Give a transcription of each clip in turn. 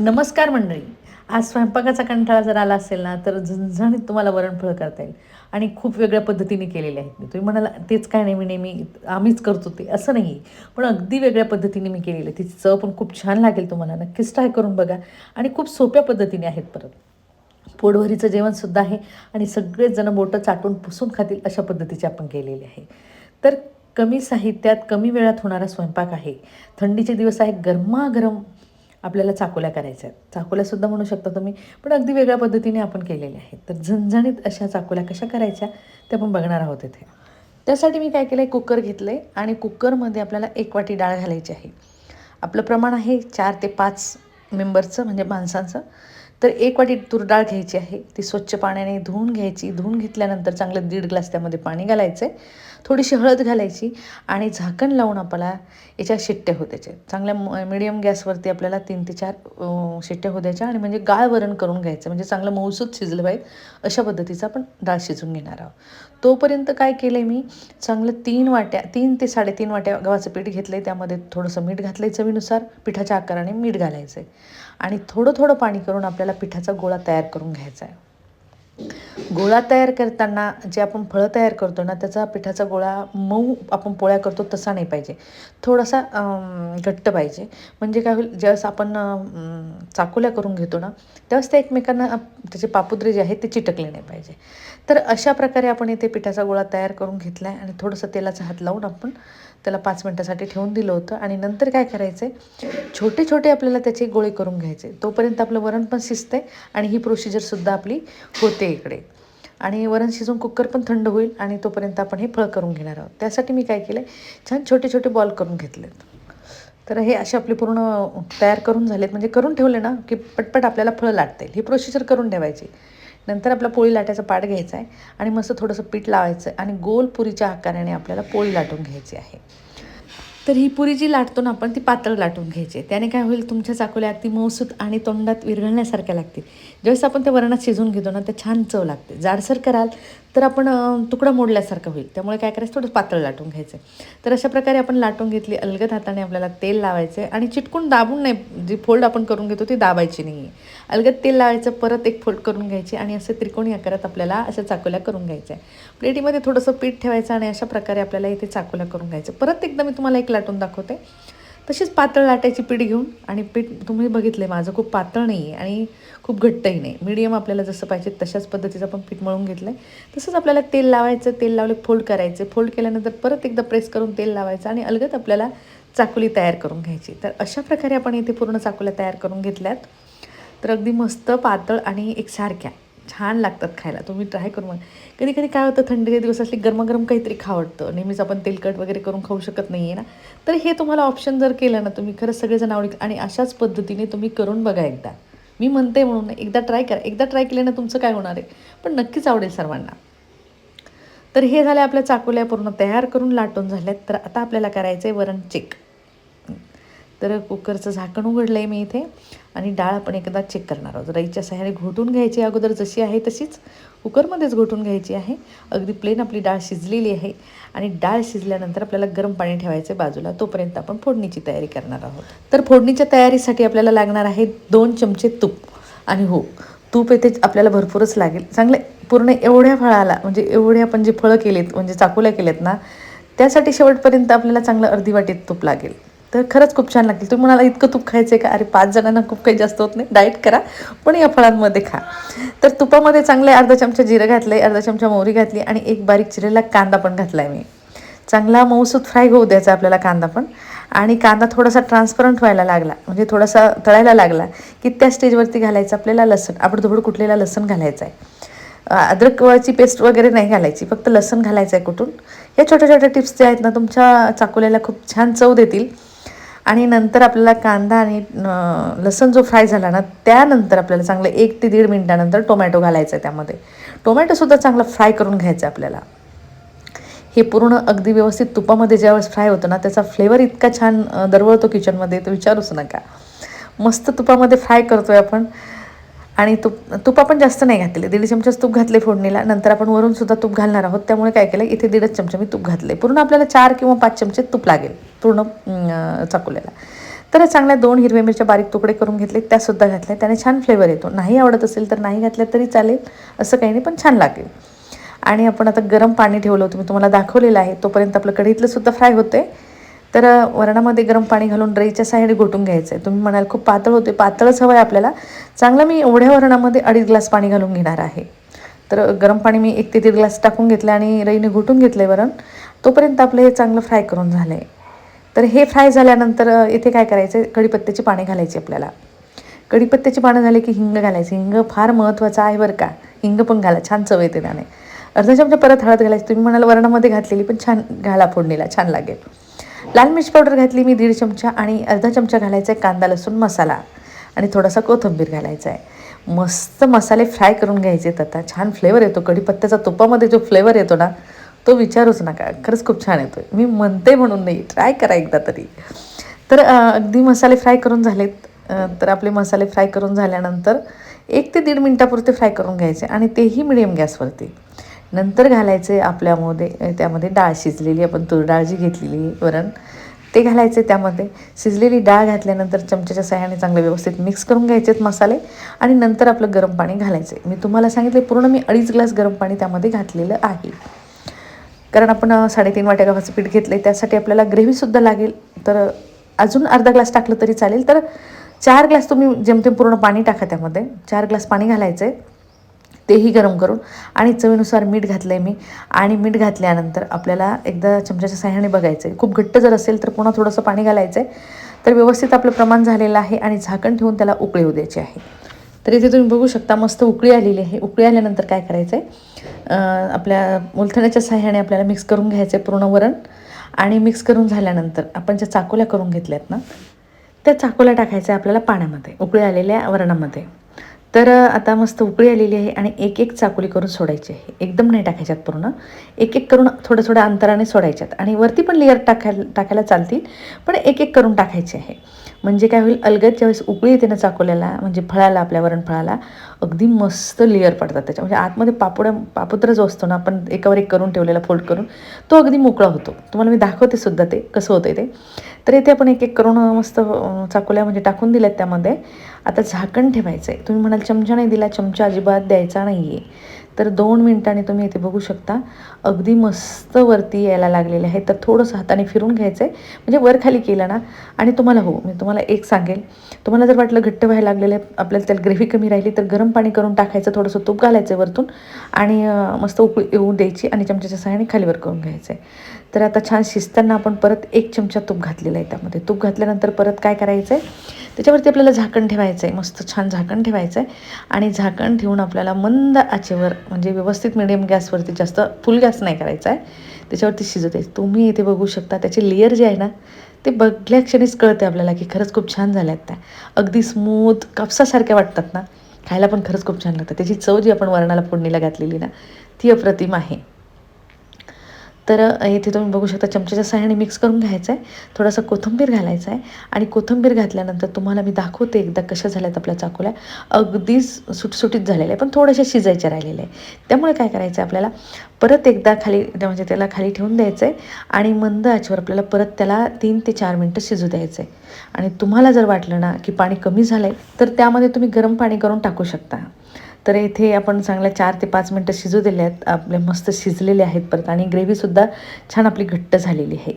नमस्कार मंडळी. आज स्वयंपाकाचा कंटाळा जर आला असेल ना तर झणझणीत तुम्हाला वरणफळ करता येईल. आणि खूप वेगळ्या पद्धतीने केलेले आहेत मी. तुम्ही म्हणाला तेच काय नेहमी नेहमी आम्हीच करतो ते असं नाही पण अगदी वेगळ्या पद्धतीने मी केलेलं. आहे तिची चव पण खूप छान लागेल तुम्हाला. नक्कीच ट्राय करून बघा. आणि खूप सोप्या पद्धतीने आहेत परत. पोटभरीचं जेवणसुद्धा आहे. आणि सगळेच जण बोटं चाटून पुसून खातील अशा पद्धतीचे आपण केलेले आहे. तर कमी साहित्यात कमी वेळात होणारा स्वयंपाक आहे. थंडीचे दिवस आहे गरमागरम आपल्याला चाकोल्या करायच्या आहेत. चाकोल्यासुद्धा म्हणू शकता तुम्ही पण अगदी वेगळ्या पद्धतीने आपण केलेल्या आहेत. तर झणझणीत अशा चाकोल्या कशा करायच्या ते आपण बघणार आहोत इथे. त्यासाठी मी काय केलं आहे कुकर घेतलं आहे आणि कुकरमध्ये आपल्याला एक वाटी डाळ घालायची आहे. आपलं प्रमाण आहे चार ते पाच मेंबरचं म्हणजे माणसांचं. तर एक वाटी तूर डाळ घ्यायची आहे. ती स्वच्छ पाण्याने धुवून घ्यायची. धुवून घेतल्यानंतर चांगलं दीड ग्लास त्यामध्ये पाणी घालायचं आहे थोडीशी हळद घालायची आणि झाकण लावून आपल्याला याच्या शिट्ट्या होऊ चांगल्या मिडियम गॅसवरती आपल्याला तीन ते चार शिट्ट्या होऊ द्यायच्या आणि म्हणजे गाळ वरण करून घ्यायचं. म्हणजे चांगलं मऊसूत शिजलं पाहिजे. अशा पद्धतीचा आपण डाळ शिजून घेणार आहोत. तोपर्यंत काय केलं आहे मी? चांगलं तीन वाट्या तीन ते साडेतीन वाट्या गव्हाचं पीठ घेतलं आहे त्यामध्ये थोडंसं मीठ घातलं आहे चवीनुसार. पिठाच्या आकाराने मीठ घालायचं आहे आणि थोडं थोडं पाणी करून आपल्याला पिठाचा गोळा तयार करून घ्यायचा आहे गोळा तयार करताना जे आपण फळं तयार करतो ना त्याचा पिठाचा गोळा मऊ आपण पोळ्या करतो तसा नाही पाहिजे. थोडासा घट्ट पाहिजे. म्हणजे काय होईल ज्यावेळेस आपण चाकोल्या करून घेतो ना त्यावेळेस ते एकमेकांना त्याचे पापुद्रे जे आहेत ते चिटकले नाही पाहिजे. तर अशा प्रकारे आपण इथे पिठाचा गोळा तयार करून घेतला आहे आणि थोडंसं तेलाचा हात लावून आपण त्याला पाच मिनटासाठी ठेवून दिलं होतं आणि नंतर काय करायचं आहे छोटे छोटे आपल्याला त्याचे गोळे करून घ्यायचे. तोपर्यंत आपलं वरण पण शिजते आणि ही प्रोसिजरसुद्धा आपली होते इकडे. आणि वरण शिजून कुकर पण थंड होईल आणि तोपर्यंत आपण हे फळ करून घेणार आहोत. त्यासाठी मी काय केलं आहे छान छोटे छोटे बॉल करून घेतलेत. तर हे असे आपले पूर्ण तयार करून झालेत. म्हणजे करून ठेवले ना की पटपट आपल्याला फळं लाटता येईल. ही प्रोसिजर करून ठेवायची. नंतर आपला पोळी लाटायचा पाट घ्यायचा आहे आणि मस्त थोडंसं पीठ लावायचं आहे आणि गोल पुरीच्या आकाराने आपल्याला पोळी लाटून घ्यायची आहे. तर ही पुरी जी लाटतो ना आपण ती पातळ लाटून घ्यायची. आहे. त्याने काय होईल तुमच्या चाकोल्या अगदी मऊसूत आणि तोंडात विरघळण्यासारख्या लागतील. ज्यावेळेस आपण त्या वरणात शिजून घेतो ना ते छान चव लागते. जाडसर कराल तर आपण तुकडा मोडल्यासारखं होईल. त्यामुळे काय करायचं थोडं पातळ लाटून घ्यायचं. तर अशा प्रकारे आपण लाटून घेतली अलगद हाताने आपल्याला तेल लावायचं आहे आणि चिटकून दाबून नाही जी फोल्ड आपण करून घेतो ती दाबायची नाही आहे अलगद तेल लावायचं परत एक फोल्ड करून घ्यायची आणि असं त्रिकोणी आकारात आपल्याला अशा चाकोल्या करून घ्यायच्या. आहे प्लेटीमध्ये थोडंसं पीठ ठेवायचं आणि अशा प्रकारे आपल्याला इथे चाकोल्या करून घ्यायचं. परत एकदा मी तुम्हाला एक लाटून दाखवते. तशीच पातळ लाटायची पीठ घेऊन आणि पीठ तुम्ही बघितलं आहे माझं खूप पातळ नाही आहे आणि खूप घट्टही नाही. मीडियम आपल्याला जसं पाहिजे तशाच पद्धतीचं आपण पीठ मळून घेतलं आहे तसंच आपल्याला तेल लावायचं तेल लावले फोल्ड करायचे. फोल्ड केल्यानंतर परत एकदा प्रेस करून तेल लावायचं आणि अलगद आपल्याला चाकोली तयार करून घ्यायची. तर अशा प्रकारे आपण इथे पूर्ण चाकुल्या तयार करून घेतल्यात. तर अगदी मस्त पातळ आणि एकसारख्या. छान लागतात खायला. तुम्ही ट्राय करू मग कधी कधी काय होतं थंडीचे दिवस असले गरमागरम काहीतरी खावडतं नेहमीच आपण तेलकट वगैरे करून खाऊ शकत नाही आहे ना? तर हे तुम्हाला ऑप्शन जर केलं ना तुम्ही खरंच सगळेजण आवडेल आणि अशाच पद्धतीने तुम्ही करून बघा एकदा. मी म्हणते म्हणून एकदा ट्राय करा. एकदा ट्राय केल्यानं तुमचं काय होणार आहे? पण नक्कीच आवडेल सर्वांना. तर हे झाले आपल्या चाकोल्या पूर्ण तयार करून लाटून झाल्यात. तर आता आपल्याला करायचं आहे वरण चेक तर कुकरचं झाकण उघडलं आहे मी इथे. आणि डाळ आपण एकदा चेक करणार आहोत. राईच्या सहाय्याने घोटून घ्यायची. अगोदर जशी आहे तशीच कुकरमध्येच घोटून घ्यायची आहे. अगदी प्लेन आपली डाळ शिजलेली आहे. आणि डाळ शिजल्यानंतर आपल्याला गरम पाणी ठेवायचं आहे बाजूला. तोपर्यंत आपण फोडणीची तयारी करणार आहोत. तर फोडणीच्या तयारीसाठी आपल्याला लागणार आहे दोन चमचे तूप आणि हो तूप येथे आपल्याला भरपूरच लागेल. चांगले पूर्ण एवढ्या फळाला म्हणजे एवढे आपण जे फळं केलेत म्हणजे चाकूल्या केलेत ना त्यासाठी शेवटपर्यंत आपल्याला चांगलं अर्धी वाटीत तूप लागेल. तर खरंच खूप छान लागतील तुम्ही म्हणाला इतकं तूप खायचं आहे का? अरे पाच जणांना खूप काही जास्त होत नाही. डाएट करा पण या फळांमध्ये खा. तर तुपामध्ये चांगले अर्धा चमचा जिरं घातलं आहे अर्धा चमचा मोहरी घातली आणि एक बारीक चिरेला कांदा पण घातला आहे मी. चांगला मऊसूत फ्राय होऊ द्यायचा आपल्याला कांदा पण. आणि कांदा थोडासा ट्रान्सपरंट व्हायला लागला म्हणजे थोडासा तळायला लागला की त्या स्टेजवरती घालायचं आपल्याला लसण आबडधोबड कुठलेला लसण घालायचं आहे. अद्रकची पेस्ट वगैरे नाही घालायची फक्त लसण घालायचं आहे कुठून. या छोट्या छोट्या टिप्स ज्या आहेत ना तुमच्या चाकोल्याला खूप छान चव देतील. आणि नंतर आपल्याला कांदा आणि लसण जो फ्राय झाला ना त्यानंतर आपल्याला चांगलं एक ते दीड मिनटानंतर टोमॅटो घालायचा आहे त्यामध्ये. टोमॅटोसुद्धा चांगला फ्राय करून घ्यायचा आहे आपल्याला. हे पूर्ण अगदी व्यवस्थित तुपामध्ये ज्यावेळेस फ्राय होतं ना त्याचा फ्लेवर इतका छान दरवळतो किचनमध्ये तर विचारूच नका. मस्त तुपामध्ये फ्राय करतो आहे आपण. आणि तूप तूप आपण जास्त नाही घातले दीड चमचाच तूप घातले फोडणीला नंतर आपण वरून सुद्धा तूप घालणार आहोत. त्यामुळे काय केलं इथे दीडच चमचा मी तूप घातले. पूर्ण आपल्याला चार किंवा पाच चमचे तूप लागेल पूर्ण चाकुल्याला. तर चांगल्या दोन हिरव्या मिरच्या बारीक तुकडे करून घेतले त्यासुद्धा घातल्या. त्याने छान फ्लेवर येतो. नाही आवडत असेल तर नाही घातल्या तरी चालेल असं काही नाही पण छान लागेल. आणि आपण आता गरम पाणी ठेवलं होतं मी तुम्हाला दाखवलेलं आहे. तोपर्यंत आपलं कढीतलं सुद्धा फ्राय आहे तर वरणामध्ये गरम पाणी घालून रईच्या साह्याने घोटून घ्यायचं आहे तुम्ही म्हणाल खूप पातळ होते पातळच हवं आहे आपल्याला. चांगलं मी एवढ्या वरणामध्ये अडीच ग्लास पाणी घालून घेणार आहे. तर गरम पाणी मी एक ते दीड ग्लास टाकून घेतलं आणि रईने घोटून घेतलं आहे वरण. तोपर्यंत आपलं हे चांगलं फ्राय करून झालं आहे तर हे फ्राय झाल्यानंतर इथे काय करायचं कढीपत्त्याची पाणी घालायची आपल्याला. कढीपत्त्याची पानं झाली की हिंग घालायचं. हिंग फार महत्त्वाचं आहे बरं का. हिंग पण घाला छान चव येते त्याने. अर्धा चमचा परत हळद घालायची. तुम्ही म्हणाल वरणामध्ये घातलेली पण छान घाला फोडणीला छान लागेल. लाल मिरची पावडर घातली मी दीड चमचा आणि अर्धा चमचा घालायचा आहे कांदा लसूण मसाला. आणि थोडासा कोथिंबीर घालायचा आहे. मस्त मसाले फ्राय करून घ्यायचे आहेत आता. छान फ्लेवर येतो. कढीपत्त्याचा तुपामध्ये जो फ्लेवर येतो ना तो विचारूच नका. खरंच खूप छान येतो मी म्हणते म्हणून नाही ट्राय करा एकदा तरी. तर अगदी मसाले फ्राय करून झालेत. तर आपले मसाले फ्राय करून झाल्यानंतर एक ते दीड मिनटापुरते फ्राय करून घ्यायचे आणि तेही मिडियम गॅसवरती नंतर घालायचे आपल्यामध्ये त्यामध्ये डाळ शिजलेली आपण तूर डाळ जी घेतलेली वरण ते घालायचे त्यामध्ये. शिजलेली डाळ घातल्यानंतर चमच्याच्या सहाय्याने चांगले व्यवस्थित मिक्स करून घ्यायचेत मसाले आणि नंतर आपलं गरम पाणी घालायचे. मी तुम्हाला सांगितले पूर्ण मी अडीच ग्लास गरम पाणी त्यामध्ये घातलेलं आहे. कारण आपण साडेतीन वाट्या गव्हाचं पीठ घेतलं आहे त्यासाठी आपल्याला ग्रेव्हीसुद्धा लागेल. तर अजून अर्धा ग्लास टाकलं तरी चालेल. तर चार ग्लास तुम्ही जेमतेम पूर्ण पाणी टाका त्यामध्ये. चार ग्लास पाणी घालायचं आहे तेही गरम करून आणि चवीनुसार मीठ घातलं आहे मी. आणि मीठ घातल्यानंतर आपल्याला एकदा चमच्याच्या साह्याने बघायचं आहे खूप घट्ट जर असेल तर पुन्हा थोडंसं पाणी घालायचं आहे तर व्यवस्थित आपलं प्रमाण झालेलं आहे आणि झाकण ठेवून त्याला उकळी होऊ द्यायची आहे. तर इथे तुम्ही बघू शकता मस्त उकळी आलेली आहे. उकळी आल्यानंतर काय करायचं आहे आपल्या मुलथण्याच्या सहाय्याने आपल्याला मिक्स करून घ्यायचं आहे पूर्ण वरण. आणि मिक्स करून झाल्यानंतर आपण ज्या चाकोल्या करून घेतल्यात ना त्या चाकोल्या टाकायच्या आपल्याला पाण्यामध्ये. उकळी आलेल्या वरणामध्ये. तर आता मस्त उकळी आलेली आहे आणि एक एक चाकोली करून सोडायची आहे. एकदम नाही टाकायच्यात पूर्ण. एक एक करून थोड्या थोड्या अंतराने सोडायच्यात. आणि वरती पण लेअर टाकायला टाकायला चालतील पण एक एक करून टाकायचे आहे. म्हणजे काय होईल अलगद ज्यावेळेस उकळी येते ना चाकोल्याला म्हणजे फळाला आपल्या वरण फळाला अगदी मस्त लेअर पडतात त्याच्या. म्हणजे आतमध्ये पापुड्या पापुद्रा जो असतो ना आपण एकावर एक करून ठेवलेला फोल्ड करून तो अगदी मोकळा होतो. तुम्हाला मी दाखवते सुद्धा ते कसं होतं ते. तर इथे आपण एक एक करून मस्त चाकोल्या म्हणजे टाकून दिल्यात त्यामध्ये. आता झाकण ठेवायचं आहे तुम्ही म्हणाल चमचा नाही दिला चमचा अजिबात द्यायचा नाही आहे तर दोन मिनटांनी तुम्ही इथे बघू शकता. अगदी मस्त वरती यायला लागलेले आहे तर थोडंसं हाताने फिरून घ्यायचं आहे म्हणजे वर खाली केलं ना. आणि तुम्हाला हो मी तुम्हाला एक सांगेल. तुम्हाला जर वाटलं घट्ट व्हायला लागलेलं आहे आपल्याला त्याला ग्रेव्ही कमी राहिली तर गरम पाणी करून टाकायचं थोडंसं तूप घालायचं वरतून. आणि मस्त उकळी येऊ द्यायची आणि चमच्याच्या सहाय्याने खालीवर करून घ्यायचं आहे तर आता छान शिजताना आपण परत एक चमचा तूप घातलेला आहे त्यामध्ये. तूप घातल्यानंतर परत काय करायचं आहे त्याच्यावरती आपल्याला झाकण ठेवायचं आहे मस्त छान झाकण ठेवायचं आहे आणि झाकण ठेवून आपल्याला मंद आचेवर म्हणजे व्यवस्थित मिडियम गॅसवरती जास्त फुल गॅस नाही करायचा आहे त्याच्यावरती शिजत आहे. तुम्ही इथे बघू शकता त्याचे लेअर जे आहे ना ते बघल्या क्षणीच कळते आपल्याला की खरंच खूप छान झाल्या आहेत त्या. अगदी स्मूथ कापसासारख्या वाटतात ना. खायला पण खरंच खूप छान लागतं. त्याची चव जी आपण वरणाला फोडणीला घातलेली ना ती अप्रतिम आहे. तर इथे तुम्ही बघू शकता चमच्याच्या सहाय्याने मिक्स करून घ्यायचं आहे थोडासा कोथिंबीर घालायचा आहे आणि कोथिंबीर घातल्यानंतर तुम्हाला मी दाखवते एकदा कशा झाल्यात आपल्या चाकूला. अगदीच सुटसुटीत झालेल्या आहे पण थोड्याशा शिजायच्या राहिलेल्या आहे त्यामुळे काय करायचं आहे आपल्याला? परत एकदा खाली म्हणजे त्याला खाली ठेवून द्यायचं आहे आणि मंद आचवर आपल्याला परत त्याला तीन ते चार मिनटं शिजू द्यायचं आहे आणि तुम्हाला जर वाटलं ना की पाणी कमी झालं आहे तर त्यामध्ये तुम्ही गरम पाणी करून टाकू शकता. तर इथे आपण चांगल्या चार ते पाच मिनटं शिजू दिले आहेत. आपले मस्त शिजलेले आहेत परत आणि ग्रेव्हीसुद्धा छान आपली घट्ट झालेली आहे.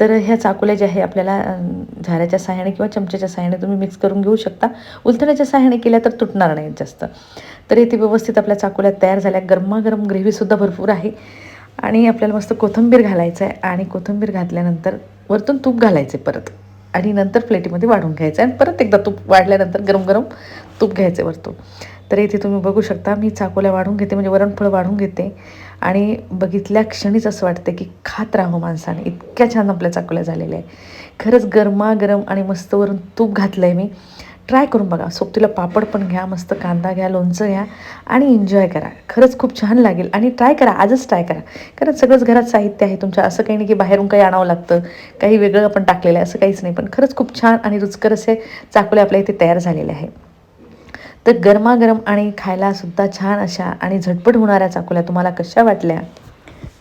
तर ह्या चाकुल्या ज्या आहे आपल्याला झाऱ्याच्या सहाय्याने किंवा चमच्याच्या साहाय्याने तुम्ही मिक्स करून घेऊ शकता. उलथण्याच्या साहाय्याने केल्या तर तुटणार नाहीत जास्त. तर इथे व्यवस्थित आपल्या चाकुल्या तयार झाल्या. गरमागरम ग्रेव्हीसुद्धा भरपूर आहे. आणि आपल्याला मस्त कोथिंबीर घालायचं आहे. आणि कोथिंबीर घातल्यानंतर वरतून तूप घालायचे परत. आणि नंतर प्लेटीमध्ये वाढून घ्यायचं आहे. आणि परत एकदा तूप वाढल्यानंतर गरम गरम तूप घ्यायचं वरतून. तर इथे तुम्ही बघू शकता मी चाकोल्या वाढून घेते म्हणजे वरणफळ वाढून घेते. आणि बघितल्या क्षणीच असं वाटतं की खात राहावं हो माणसाने इतक्या छान आपल्या चाकोल्या झालेल्या आहे खरंच गरमागरम आणि मस्त वरून तूप घातलं आहे मी. ट्राय करून बघा सोबतीला पापड पण घ्या मस्त कांदा घ्या लोणचं घ्या आणि एन्जॉय करा. खरंच खूप छान लागेल आणि ट्राय करा आजच ट्राय करा. कारण सगळंच घरात साहित्य आहे तुमच्या असं काही नाही की बाहेरून काही आणावं लागतं काही वेगळं आपण टाकलेलं आहे असं काहीच नाही. पण खरंच खूप छान आणि रुचकर असे चाकोले आपल्या इथे तयार झालेले आहे तर गरमागरम आणि खायलासुद्धा छान अशा आणि झटपट होणाऱ्या चाकोल्या तुम्हाला कशा वाटल्या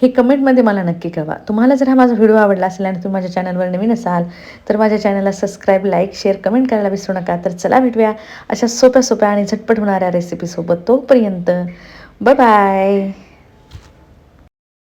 हे कमेंटमध्ये मला नक्की कळवा. तुम्हाला जर हा माझा व्हिडिओ आवडला असेल आणि तुम्ही माझ्या चॅनलवर नवीन असाल तर माझ्या चॅनलला सबस्क्राईब लाईक शेअर कमेंट करायला विसरू नका. तर चला भेटूया अशा सोप्या सोप्या आणि झटपट होणाऱ्या रेसिपीसोबत तोपर्यंत बाय बाय